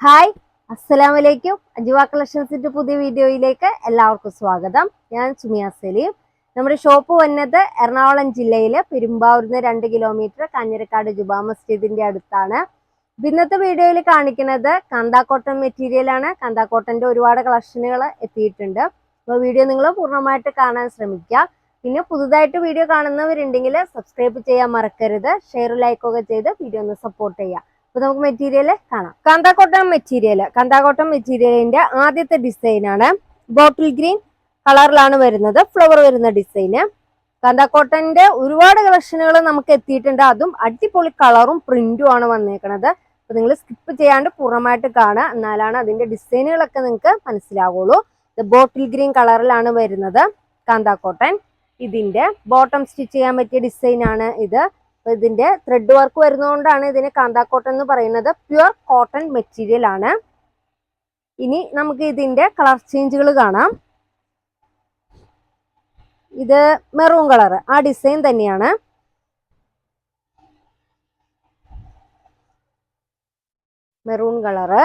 Hi അസ്സലാം വലൈക്കും അജുവ കളക്ഷൻസിന്റെ പുതിയ വീഡിയോയിലേക്ക് എല്ലാവർക്കും സ്വാഗതം. ഞാൻ സുമിയ സലീം. നമ്മുടെ ഷോപ്പ് വന്നത് എറണാകുളം ജില്ലയിലെ പെരുമ്പാവൂരിന്ന് രണ്ട് കിലോമീറ്റർ കാഞ്ഞിരക്കാട് ജുബാ മസ്ജിദിന്റെ അടുത്താണ്. ഇന്നത്തെ വീഡിയോയിൽ കാണിക്കുന്നത് കാന്താക്കോട്ടൺ മെറ്റീരിയൽ ആണ്. കാന്താക്കോട്ടന്റെ ഒരുപാട് കളക്ഷനുകൾ എത്തിയിട്ടുണ്ട്. അപ്പോൾ വീഡിയോ നിങ്ങൾ പൂർണമായിട്ട് കാണാൻ ശ്രമിക്കുക. പിന്നെ പുതുതായിട്ട് വീഡിയോ കാണുന്നവരുണ്ടെങ്കിൽ സബ്സ്ക്രൈബ് ചെയ്യാൻ മറക്കരുത്. ഷെയർ ലൈക്കൊക്കെ ചെയ്ത് വീഡിയോ ഒന്ന് സപ്പോർട്ട് ചെയ്യുക. അപ്പൊ നമുക്ക് മെറ്റീരിയൽ കാണാം. കാന്താക്കോട്ടൺ മെറ്റീരിയൽ കാന്താക്കോട്ടൺ മെറ്റീരിയലിന്റെ ആദ്യത്തെ ഡിസൈനാണ് ബോട്ടിൽ ഗ്രീൻ കളറിലാണ് വരുന്നത് ഫ്ലവർ വരുന്ന ഡിസൈന് കാന്താക്കോട്ടന്റെ ഒരുപാട് കളക്ഷനുകൾ നമുക്ക് എത്തിയിട്ടുണ്ട്. അതും അടിപൊളി കളറും പ്രിന്റും ആണ് വന്നേക്കണത്. അപ്പൊ നിങ്ങൾ സ്കിപ്പ് ചെയ്യാണ്ട് പൂർണമായിട്ട് കാണുക. എന്നാലാണ് അതിന്റെ ഡിസൈനുകളൊക്കെ നിങ്ങൾക്ക് മനസ്സിലാവുള്ളൂ. ഇത് ബോട്ടിൽ ഗ്രീൻ കളറിലാണ് വരുന്നത് കാന്താക്കോട്ടൻ ഇതിന്റെ ബോട്ടം സ്റ്റിച്ച് ചെയ്യാൻ പറ്റിയ ഡിസൈനാണ് ഇത്. അപ്പൊ ഇതിന്റെ ത്രെഡ് വർക്ക് വരുന്നതുകൊണ്ടാണ് ഇതിന് കാന്താക്കോട്ടൺ എന്ന് പറയുന്നത്. പ്യുവർ കോട്ടൺ മെറ്റീരിയൽ ആണ്. ഇനി നമുക്ക് ഇതിന്റെ കളർ ചേഞ്ചുകൾ കാണാം. ഇത് മെറൂൺ കളർ ആ ഡിസൈൻ തന്നെയാണ്. മെറൂൺ കളറ്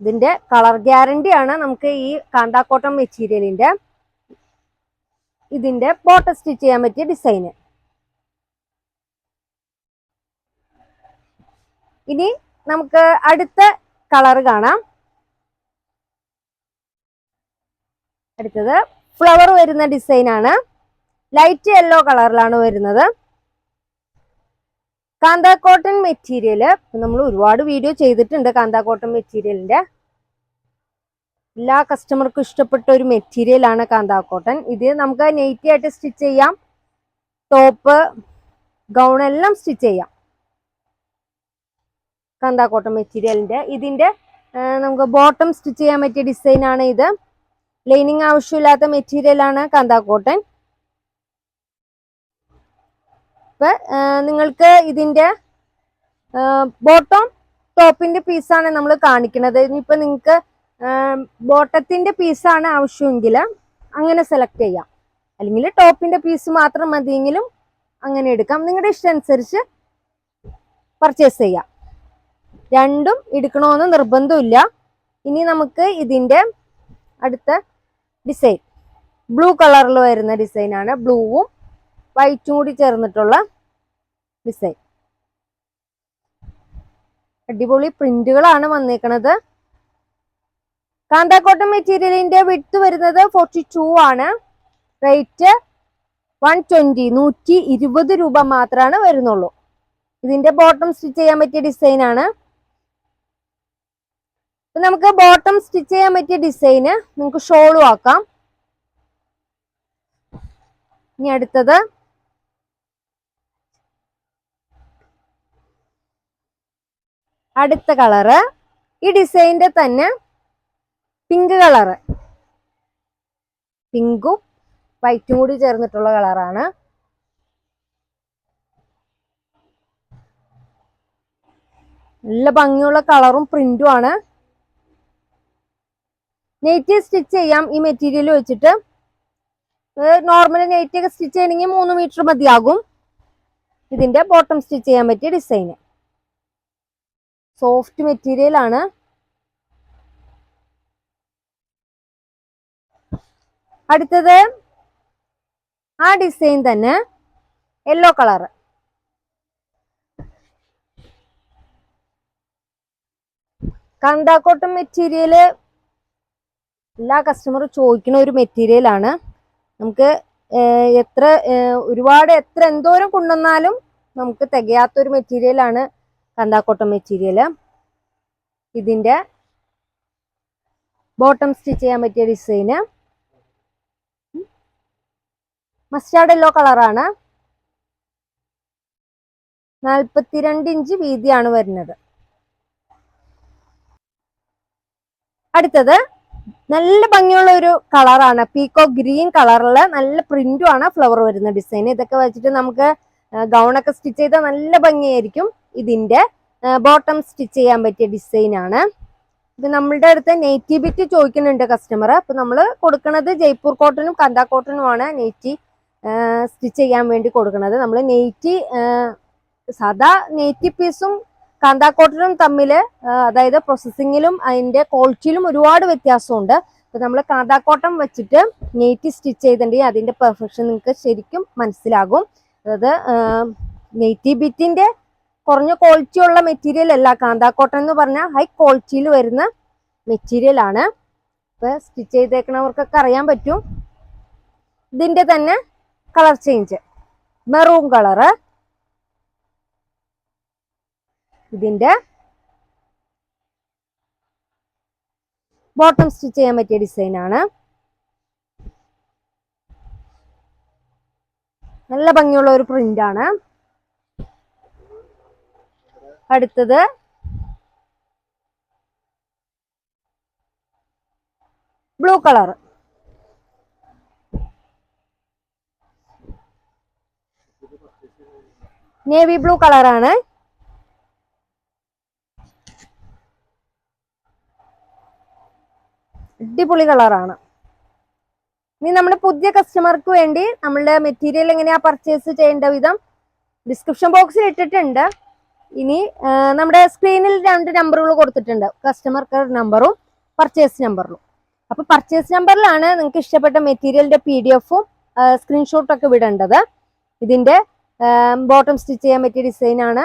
ഇതിന്റെ കളർ ഗ്യാരണ്ടി ആണ് നമുക്ക് ഈ കാന്താക്കോട്ടം മെറ്റീരിയലിന്റെ ഇതിന്റെ ബോട്ടം സ്റ്റിച്ച് ചെയ്യാൻ പറ്റിയ ഡിസൈന് ഇനി നമുക്ക് അടുത്ത കളർ കാണാം. അടുത്തത് ഫ്ലവർ വരുന്ന ഡിസൈൻ ആണ്. ലൈറ്റ് യെല്ലോ കളറിലാണ് വരുന്നത്. കാന്ത കോട്ടൺ മെറ്റീരിയൽ നമ്മൾ ഒരുപാട് വീഡിയോ ചെയ്തിട്ടുണ്ട് കാന്ത കോട്ടൺ മെറ്റീരിയലിന്റെ എല്ലാ കസ്റ്റമർക്കും ഇഷ്ടപ്പെട്ട ഒരു മെറ്റീരിയൽ ആണ് കാന്താ കോട്ടൺ. ഇത് നമുക്ക് നെയ്റ്റി ആയിട്ട് സ്റ്റിച്ച് ചെയ്യാം. ടോപ്പ് ഗൗൺ എല്ലാം സ്റ്റിച്ച് ചെയ്യാം. കാന്താ കോട്ടൺ മെറ്റീരിയലിന്റെ ഇതിന്റെ നമുക്ക് ബോട്ടം സ്റ്റിച്ച് ചെയ്യാൻ പറ്റിയ ഡിസൈനാണ് ഇത്. ലൈനിങ് ആവശ്യമില്ലാത്ത മെറ്റീരിയലാണ് കാന്ത കോട്ടൺ. ഇപ്പൊ നിങ്ങൾക്ക് ഇതിന്റെ ബോട്ടം ടോപ്പിന്റെ പീസാണ് നമ്മൾ കാണിക്കുന്നത്. ഇപ്പൊ നിങ്ങൾക്ക് ബോട്ടത്തിന്റെ പീസാണ് ആവശ്യമെങ്കിൽ അങ്ങനെ സെലക്ട് ചെയ്യാം. അല്ലെങ്കിൽ ടോപ്പിന്റെ പീസ് മാത്രം മതിയെങ്കിലും അങ്ങനെ എടുക്കാം. നിങ്ങളുടെ ഇഷ്ടം അനുസരിച്ച് പർച്ചേസ് ചെയ്യാം. രണ്ടും എടുക്കണമെന്ന് നിർബന്ധമില്ല. ഇനി നമുക്ക് ഇതിന്റെ അടുത്ത ഡിസൈൻ ബ്ലൂ കളറിൽ വരുന്ന ഡിസൈനാണ് ബ്ലൂവും വൈറ്റും കൂടി ചേർന്നിട്ടുള്ള ഡിസൈൻ അടിപൊളി പ്രിന്റുകളാണ് വന്നേക്കണത്. കാന്താക്കോട്ടൺ മെറ്റീരിയലിന്റെ വിട്ട് വരുന്നത് ഫോർട്ടി ടു ആണ്. റേറ്റ് വൺ ട്വന്റി നൂറ്റി ഇരുപത് രൂപ മാത്രമാണ് വരുന്നുള്ളൂ. ഇതിന്റെ ബോട്ടം സ്റ്റിച്ച് ചെയ്യാൻ പറ്റിയ ഡിസൈൻ ആണ്. നമുക്ക് ബോട്ടം സ്റ്റിച്ച് ചെയ്യാൻ പറ്റിയ ഡിസൈന് നമുക്ക് ഷോളും ആക്കാം. ഇനി അടുത്തത്. അടുത്ത കളറ് ഈ ഡിസൈനിന്റെ തന്നെ പിങ്ക് കളറ്. പിങ്കും വൈറ്റും കൂടി ചേർന്നിട്ടുള്ള കളറാണ്. നല്ല ഭംഗിയുള്ള കളറും പ്രിന്റും ആണ്. നെയ്റ്റ് സ്റ്റിച്ച് ചെയ്യാം. ഈ മെറ്റീരിയൽ വെച്ചിട്ട്. നോർമൽ നെയ്റ്റ് ഒക്കെ സ്റ്റിച്ച് ചെയ്യണമെങ്കിൽ മൂന്ന് മീറ്റർ മതിയാകും. ഇതിന്റെ ബോട്ടം സ്റ്റിച്ച് ചെയ്യാൻ പറ്റിയ ഡിസൈന്. സോഫ്റ്റ് മെറ്റീരിയൽ ആണ്. അടുത്തത് ആ ഡിസൈൻ തന്നെ യെല്ലോ കളർ കണ്ടാക്കോട്ടൺ മെറ്റീരിയൽ എല്ലാ കസ്റ്റമറും ചോദിക്കുന്ന ഒരു മെറ്റീരിയലാണ് നമുക്ക് എത്ര ഒരുപാട് എത്ര എന്തോരം കൊണ്ടുവന്നാലും നമുക്ക് തികയാത്തൊരു മെറ്റീരിയൽ ആണ് കന്താക്കോട്ടം മെറ്റീരിയൽ. ഇതിന്റെ ബോട്ടം സ്റ്റിച്ച് ചെയ്യാൻ പറ്റിയ ഡിസൈന് മസ്റ്റാർഡ് യെല്ലോ കളറാണ്. നാൽപ്പത്തിരണ്ട് ഇഞ്ച് വീതിയാണ് വരുന്നത്. അടുത്തത് നല്ല ഭംഗിയുള്ള ഒരു കളറാണ്. പീക്കോ ഗ്രീൻ കളറിൽ നല്ല പ്രിന്റും ആണ് ഫ്ലവർ വരുന്ന ഡിസൈൻ. ഇതൊക്കെ വെച്ചിട്ട് നമുക്ക് ഗൗണൊക്കെ സ്റ്റിച്ച് ചെയ്താൽ നല്ല ഭംഗിയായിരിക്കും ഇതിന്റെ. ബോട്ടം സ്റ്റിച്ച് ചെയ്യാൻ പറ്റിയ ഡിസൈൻ ആണ്. ഇത് നമ്മളുടെ അടുത്ത് നെയ്റ്റി ബിറ്റ് ചോദിക്കുന്നുണ്ട് കസ്റ്റമർ അപ്പൊ നമ്മൾ കൊടുക്കുന്നത് ജയ്പൂർ കോട്ടനും കന്ത കോട്ടനുമാണ്. നെയ്റ്റി സ്റ്റിച്ച് ചെയ്യാൻ വേണ്ടി കൊടുക്കുന്നത്. നമ്മൾ നെയ്റ്റി സാധാ നെയ്റ്റി പീസും കാന്താക്കോട്ടനും തമ്മിൽ അതായത് പ്രോസസ്സിങ്ങിലും അതിന്റെ ക്വാളിറ്റിയിലും ഒരുപാട് വ്യത്യാസമുണ്ട്. അപ്പം നമ്മൾ കാന്താക്കോട്ടം വെച്ചിട്ട് നെയ്റ്റി സ്റ്റിച്ച് ചെയ്തിട്ടുണ്ടെങ്കിൽ അതിന്റെ പെർഫെക്ഷൻ നിങ്ങൾക്ക് ശരിക്കും മനസ്സിലാകും. അതായത് നെയ്റ്റി ബിറ്റിന്റെ കുറഞ്ഞ ക്വാളിറ്റി ഉള്ള മെറ്റീരിയൽ അല്ല കാന്താക്കോട്ടൻ എന്ന് പറഞ്ഞാൽ ഹൈ ക്വാളിറ്റിയിൽ വരുന്ന മെറ്റീരിയൽ ആണ്. സ്റ്റിച്ച് ചെയ്തേക്കണവർക്കൊക്കെ അറിയാൻ പറ്റും. ഇതിന്റെ തന്നെ കളർ ചേഞ്ച്. മെറൂൺ കളറ് ഇതിന്റെ ബോട്ടം സ്റ്റിച്ച് ചെയ്യാൻ പറ്റിയ ഡിസൈനാണ് നല്ല ഭംഗിയുള്ള ഒരു പ്രിന്റ് ആണ്. അടുത്തത് ബ്ലൂ കളർ. നേവി ബ്ലൂ കളറാണ് അടിപൊളി കളറാണ് ഇനി നമ്മുടെ പുതിയ കസ്റ്റമർക്ക് വേണ്ടി നമ്മളുടെ മെറ്റീരിയൽ എങ്ങനെയാ പർച്ചേസ് ചെയ്യേണ്ട വിധം ഡിസ്ക്രിപ്ഷൻ ബോക്സിൽ ഇട്ടിട്ടുണ്ട്. ഇനി നമ്മുടെ സ്ക്രീനിൽ രണ്ട് നമ്പറുകൾ കൊടുത്തിട്ടുണ്ട്. കസ്റ്റമർ കെയർ നമ്പറും പർച്ചേസ് നമ്പറിലും അപ്പൊ പർച്ചേസ് നമ്പറിലാണ് നിങ്ങൾക്ക് ഇഷ്ടപ്പെട്ട മെറ്റീരിയലിന്റെ പി ഡി എഫും സ്ക്രീൻഷോട്ടൊക്കെ വിടേണ്ടത്. ഇതിന്റെ ബോട്ടം സ്റ്റിച്ച് ചെയ്യാൻ പറ്റിയ ഡിസൈൻ ആണ്.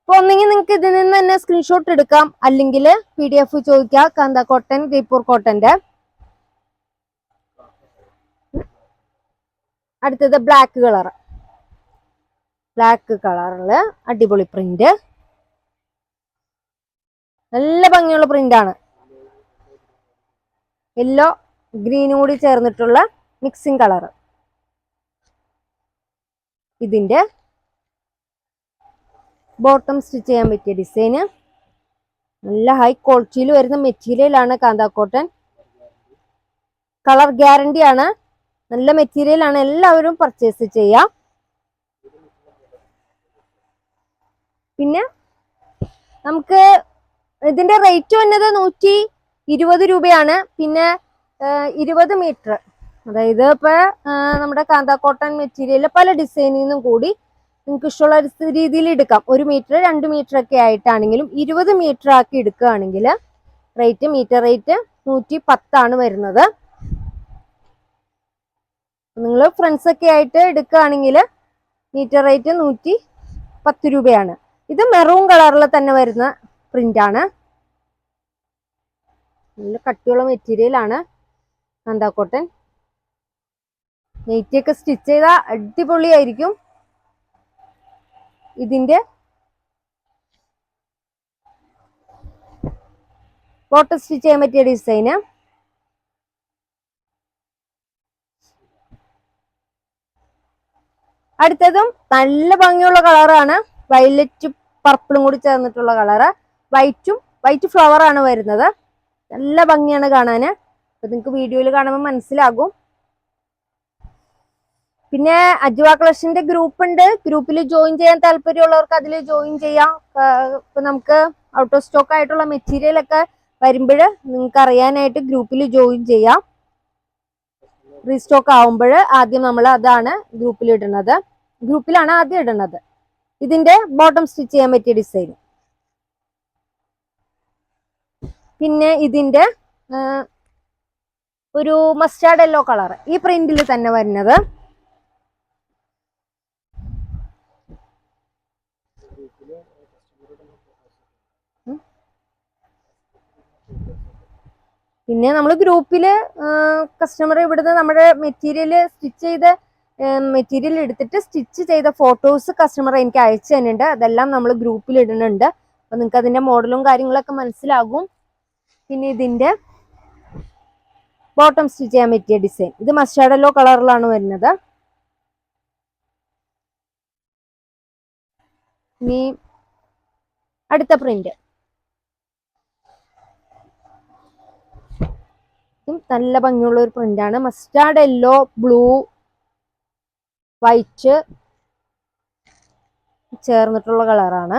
അപ്പൊ ഒന്നെങ്കിൽ നിങ്ങൾക്ക് ഇതിൽ നിന്ന് തന്നെ സ്ക്രീൻഷോട്ട് എടുക്കാം. അല്ലെങ്കിൽ പി ഡി എഫ് ചോദിക്കാം. കാന്ത കോട്ടൺ ജയ്പൂർ കോട്ടന്റെ അടുത്തത് ബ്ലാക്ക് കളർ ബ്ലാക്ക് കളറിൽ അടിപൊളി പ്രിന്റ് നല്ല ഭംഗിയുള്ള പ്രിന്റ് ആണ്. യെല്ലോ ഗ്രീനും കൂടി ചേർന്നിട്ടുള്ള മിക്സിംഗ് കളർ ഇതിന്റെ ബോട്ടം സ്റ്റിച്ച് ചെയ്യാൻ പറ്റിയ ഡിസൈന് നല്ല ഹൈ ക്വാളിറ്റിയിൽ വരുന്ന മെറ്റീരിയലാണ് കാന്താ കാന്താക്കോട്ടൻ കളർ ഗ്യാരണ്ടി ആണ്. നല്ല മെറ്റീരിയലാണ് എല്ലാവരും പർച്ചേസ് ചെയ്യാം. പിന്നെ നമുക്ക് ഇതിന്റെ റേറ്റ് വന്നത് നൂറ്റി ഇരുപത് രൂപയാണ്. പിന്നെ ഇരുപത് മീറ്റർ അതായത് ഇപ്പൊ നമ്മുടെ കാന്താ കോട്ടൺ മെറ്റീരിയൽ പല ഡിസൈനിൽ നിന്നും കൂടി നിങ്ങൾക്ക് ഇഷ്ടമുള്ള രീതിയിൽ എടുക്കാം. ഒരു മീറ്റർ രണ്ട് മീറ്റർ ഒക്കെ ആയിട്ടാണെങ്കിലും ഇരുപത് മീറ്റർ ആക്കി എടുക്കുകയാണെങ്കിൽ റേറ്റ് മീറ്റർ റേറ്റ് നൂറ്റി പത്താണ് വരുന്നത്. നിങ്ങൾ ഫ്രണ്ട്സ് ഒക്കെ ആയിട്ട് എടുക്കുകയാണെങ്കിൽ മീറ്റർ റേറ്റ് നൂറ്റി പത്ത് രൂപയാണ്. ഇത് മെറൂൺ കളറിൽ തന്നെ വരുന്ന പ്രിന്റ് ആണ്. നല്ല കട്ടിയുള്ള മെറ്റീരിയൽ ആണ് കാന്താക്കോട്ടൻ നെയ്റ്റി ഒക്കെ സ്റ്റിച്ച് ചെയ്താൽ അടിപൊളിയായിരിക്കും. ഇതിന്റെ ബോട്ടം സ്റ്റിച്ച് ചെയ്യാൻ പറ്റിയ ഡിസൈന്. അടുത്തതും നല്ല ഭംഗിയുള്ള കളറാണ്. വയലറ്റ് പർപ്പിളും കൂടി ചേർന്നിട്ടുള്ള കളറ്. വൈറ്റും വൈറ്റ് ഫ്ലവർ ആണ് വരുന്നത്. നല്ല ഭംഗിയാണ് കാണാന്. അപ്പൊ നിങ്ങൾക്ക് വീഡിയോയിൽ കാണുമ്പോൾ മനസ്സിലാകും. പിന്നെ അജ്വ കളക്ഷന്റെ ഗ്രൂപ്പ് ഉണ്ട് ഗ്രൂപ്പിൽ ജോയിൻ ചെയ്യാൻ താല്പര്യമുള്ളവർക്ക് അതിൽ ജോയിൻ ചെയ്യാം. ഇപ്പൊ നമുക്ക് ഔട്ട് ഓഫ് സ്റ്റോക്ക് ആയിട്ടുള്ള മെറ്റീരിയൽ ഒക്കെ വരുമ്പോൾ നിങ്ങൾക്ക് അറിയാനായിട്ട് ഗ്രൂപ്പിൽ ജോയിൻ ചെയ്യാം. റീസ്റ്റോക്ക് ആവുമ്പോൾ ആദ്യം നമ്മൾ അതാണ് ഗ്രൂപ്പിൽ ഇടുന്നത്. ഗ്രൂപ്പിലാണ് ആദ്യം ഇടുന്നത്. ഇതിന്റെ ബോട്ടം സ്റ്റിച്ച് ചെയ്യാൻ പറ്റിയ ഡിസൈൻ പിന്നെ ഇതിന്റെ ഒരു മസ്റ്റാർഡ് യെല്ലോ കളർ ഈ പ്രിന്റിൽ തന്നെ വരുന്നത്. പിന്നെ നമ്മൾ ഗ്രൂപ്പിൽ കസ്റ്റമർ ഇവിടുന്ന് നമ്മുടെ മെറ്റീരിയൽ സ്റ്റിച്ച് ചെയ്ത് മെറ്റീരിയൽ എടുത്തിട്ട് സ്റ്റിച്ച് ചെയ്ത ഫോട്ടോസ് കസ്റ്റമർ എനിക്ക് അയച്ചു തന്നിട്ടുണ്ട്. അതെല്ലാം നമ്മൾ ഗ്രൂപ്പിൽ ഇടുന്നുണ്ട്. അപ്പൊ നിങ്ങൾക്ക് അതിന്റെ മോഡലും കാര്യങ്ങളൊക്കെ മനസ്സിലാകും. പിന്നെ ഇതിന്റെ ബോട്ടം സ്റ്റിച്ച് ചെയ്യാൻ പറ്റിയ ഡിസൈൻ ഇത് മസ്റ്റാഡല്ലോ കളറിലാണ് വരുന്നത്. ഇനി അടുത്ത പ്രിന്റ് ഇതും നല്ല ഭംഗിയുള്ള ഒരു പ്രിന്റ് ആണ്. മസ്റ്റാർഡ് യെല്ലോ ബ്ലൂ വൈറ്റ് ചേർന്നിട്ടുള്ള കളറാണ്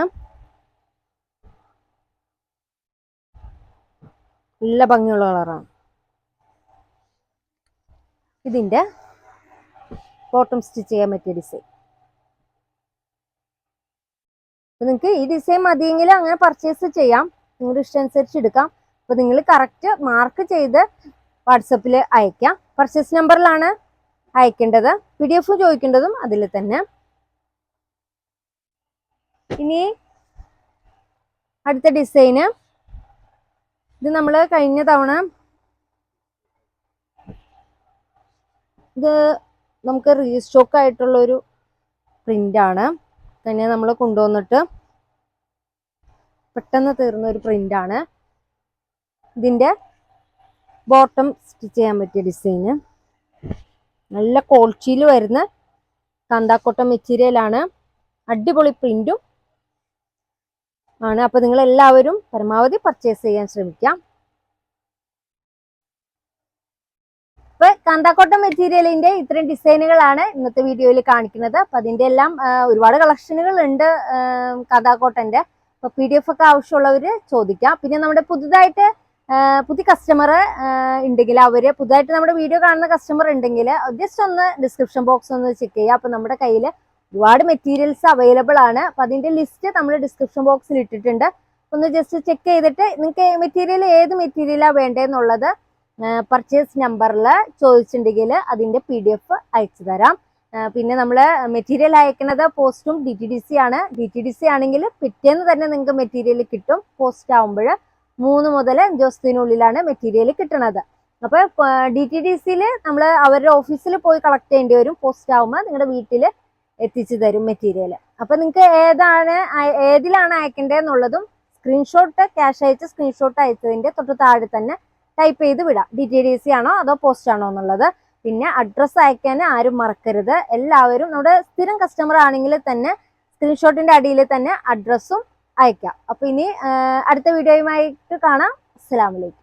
നല്ല ഭംഗിയുള്ള കളറാണ് ഇതിന്റെ ബോട്ടം സ്റ്റിച്ച് ചെയ്യാൻ പറ്റിയ ഡിസൈൻ അപ്പം നിങ്ങൾക്ക് ഈ ഡിസൈൻ മതിയെങ്കിൽ അങ്ങനെ പർച്ചേസ് ചെയ്യാം. നിങ്ങളുടെ ഇഷ്ടം അനുസരിച്ച് എടുക്കാം. അപ്പൊ നിങ്ങൾ കറക്റ്റ് മാർക്ക് ചെയ്ത് വാട്സപ്പിൽ അയക്കാം. പർച്ചേസ് നമ്പറിലാണ് അയക്കേണ്ടത്. പി ഡി എഫ് ചോദിക്കേണ്ടതും അതിൽ തന്നെ. ഇനി അടുത്ത ഡിസൈന്. ഇത് നമ്മൾ കഴിഞ്ഞ തവണ ഇത് നമുക്ക് റീസ്റ്റോക്ക് ആയിട്ടുള്ള ഒരു പ്രിന്റ് ആണ് തന്നെ നമ്മൾ കൊണ്ടുവന്നിട്ട് പെട്ടെന്ന് തീർന്ന ഒരു പ്രിന്റ് ആണ് ഇതിന്റെ ബോട്ടം സ്റ്റിച്ച് ചെയ്യാൻ പറ്റിയ ഡിസൈന് നല്ല ക്വാളിറ്റിയിൽ വരുന്ന കാന്താക്കോട്ട മെറ്റീരിയലാണ് അടിപൊളി പ്രിന്റും ആണ്. അപ്പൊ നിങ്ങൾ എല്ലാവരും പരമാവധി പർച്ചേസ് ചെയ്യാൻ ശ്രമിക്കാം. ഇപ്പൊ കാന്താക്കോട്ട മെറ്റീരിയലിന്റെ ഇത്രയും ഡിസൈനുകളാണ് ഇന്നത്തെ വീഡിയോയിൽ കാണിക്കുന്നത്. അപ്പൊ അതിന്റെ എല്ലാം ഒരുപാട് കളക്ഷനുകൾ ഉണ്ട് കാന്താക്കോട്ടന്റെ. അപ്പൊ പി ഡി എഫ് ഒക്കെ ആവശ്യമുള്ളവര് ചോദിക്കാം. പിന്നെ നമ്മുടെ പുതുതായിട്ട് പുതിയ കസ്റ്റമർ ഉണ്ടെങ്കിൽ അവർ പുതുതായിട്ട് നമ്മുടെ വീഡിയോ കാണുന്ന കസ്റ്റമർ ഉണ്ടെങ്കിൽ ജസ്റ്റ് ഒന്ന് ഡിസ്ക്രിപ്ഷൻ ബോക്സ് ഒന്ന് ചെക്ക് ചെയ്യുക. അപ്പൊ നമ്മുടെ കയ്യിൽ ഒരുപാട് മെറ്റീരിയൽസ് അവൈലബിൾ ആണ്. അപ്പൊ അതിന്റെ ലിസ്റ്റ് നമ്മൾ ഡിസ്ക്രിപ്ഷൻ ബോക്സിൽ ഇട്ടിട്ടുണ്ട്. ഒന്ന് ജസ്റ്റ് ചെക്ക് ചെയ്തിട്ട് നിങ്ങൾക്ക് മെറ്റീരിയൽ ഏത് മെറ്റീരിയലാണ് വേണ്ടതെന്നുള്ളത് പർച്ചേസ് നമ്പറിൽ ചോദിച്ചിട്ടുണ്ടെങ്കിൽ അതിന്റെ പി ഡി എഫ് അയച്ചു തരാം. പിന്നെ നമ്മൾ മെറ്റീരിയൽ അയക്കുന്നത് പോസ്റ്റും ഡി ടി ഡി സി ആണ്. ഡി ടി ഡി സി ആണെങ്കിൽ പിറ്റേന്ന് തന്നെ നിങ്ങൾക്ക് മെറ്റീരിയൽ കിട്ടും. പോസ്റ്റ് ആവുമ്പോൾ മൂന്ന് മുതൽ അഞ്ച് ദിവസത്തിനുള്ളിലാണ് മെറ്റീരിയൽ കിട്ടുന്നത് അപ്പോൾ ഡി ടി ഡി സിയിൽ നമ്മൾ അവരുടെ ഓഫീസിൽ പോയി കളക്ട് ചെയ്യേണ്ടി വരും. പോസ്റ്റ് ആവുമ്പോൾ നിങ്ങളുടെ വീട്ടിൽ എത്തിച്ചു തരും മെറ്റീരിയൽ അപ്പൊ നിങ്ങൾക്ക് ഏതാണ് ഏതിലാണ് ഏതിലാണ് അയക്കേണ്ടതെന്നുള്ളതും സ്ക്രീൻഷോട്ട് ക്യാഷ് അയച്ച് സ്ക്രീൻഷോട്ട് അയച്ചതിന്റെ തൊട്ട് താഴെ തന്നെ ടൈപ്പ് ചെയ്ത് വിടാം. ഡി ടി ഡി സി ആണോ അതോ പോസ്റ്റ് ആണോ എന്നുള്ളത്. പിന്നെ അഡ്രസ്സ് അയക്കാൻ ആരും മറക്കരുത്. എല്ലാവരും നമ്മുടെ സ്ഥിരം കസ്റ്റമർ ആണെങ്കിൽ തന്നെ സ്ക്രീൻഷോട്ടിന്റെ അടിയിൽ തന്നെ അഡ്രസ്സും അയക്കാം. അപ്പൊ ഇനി അടുത്ത വീഡിയോയുമായിട്ട് കാണാം. അസ്സലാമലൈക്കും